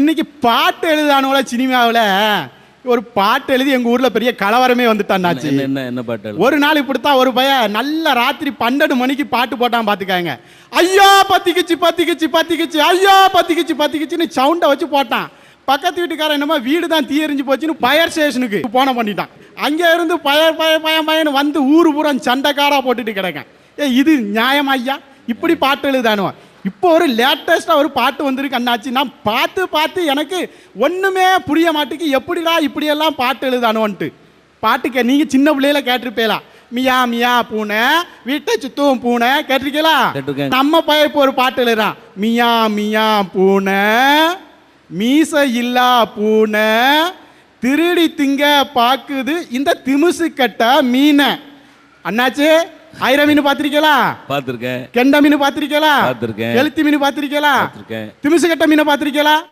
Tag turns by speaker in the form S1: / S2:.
S1: இன்னைக்கு பாட்டு எழுதானுல சினிமாவில்? ஒரு பாட்டு எழுதி எங்க ஊர்ல பெரிய கலவரமே வந்துட்டான்னாச்சு
S2: என்ன என்ன பாட்டு?
S1: ஒரு நாள் இப்படித்தான் ஒரு பையன் நல்ல ராத்திரி பன்னெண்டு மணிக்கு பாட்டு போட்டான் பாத்துக்காங்க. ஐயா பத்திக்கிச்சு பத்திக்கிச்சு பத்திக்கிச்சு ஐயா பத்திக்கிச்சு பத்திக்கிச்சுன்னு சவுண்டை வச்சு போட்டான். பக்கத்து வீட்டுக்காரன் என்னமோ வீடு தான் தீயறிஞ்சு போச்சுன்னு ஃபயர் ஸ்டேஷனுக்கு போன பண்ணிட்டான். அங்கே இருந்து பயர் பய பயம் பயன்னு வந்து ஊர் பூரா சண்டைக்காரா போட்டுட்டு கிடக்கேன். ஏ இது நியாயமா ஐயா? இப்படி பாட்டு எழுதானுவன் இப்போ ஒரு லேட்டஸ்டாக ஒரு பாட்டு வந்திருக்கு அண்ணாச்சி. நான் பார்த்து பார்த்து எனக்கு ஒன்றுமே புரிய மாட்டேக்கு எப்படிடா இப்படியெல்லாம் பாட்டு எழுதானுவன்ட்டு பாட்டுக்கு நீங்க சின்ன பிள்ளையில கேட்டிருப்பீங்களா? மியா மியா பூனை வீட்டை சுத்தும் பூனை கேட்டிருக்கீங்களா. நம்ம பையன் இப்போ ஒரு பாட்டு எழுதுறான் மியா மியா பூனை மீச இல்லா பூனை திருடி திங்க பாக்குது. இந்த திமுசு கட்ட மீனை. அண்ணாச்சி ஆயிரம் மீன் பார்த்திருக்கீங்களா
S2: பார்த்திருக்கேன்
S1: கெண்ட மீன் பார்த்திருக்கீங்களா
S2: பார்த்திருக்கேன்.
S1: எழுத்து மீன் பார்த்திருக்கீங்களா
S2: பார்த்திருக்கேன்
S1: திமுசு கட்ட மீனை பார்த்திருக்கீங்களா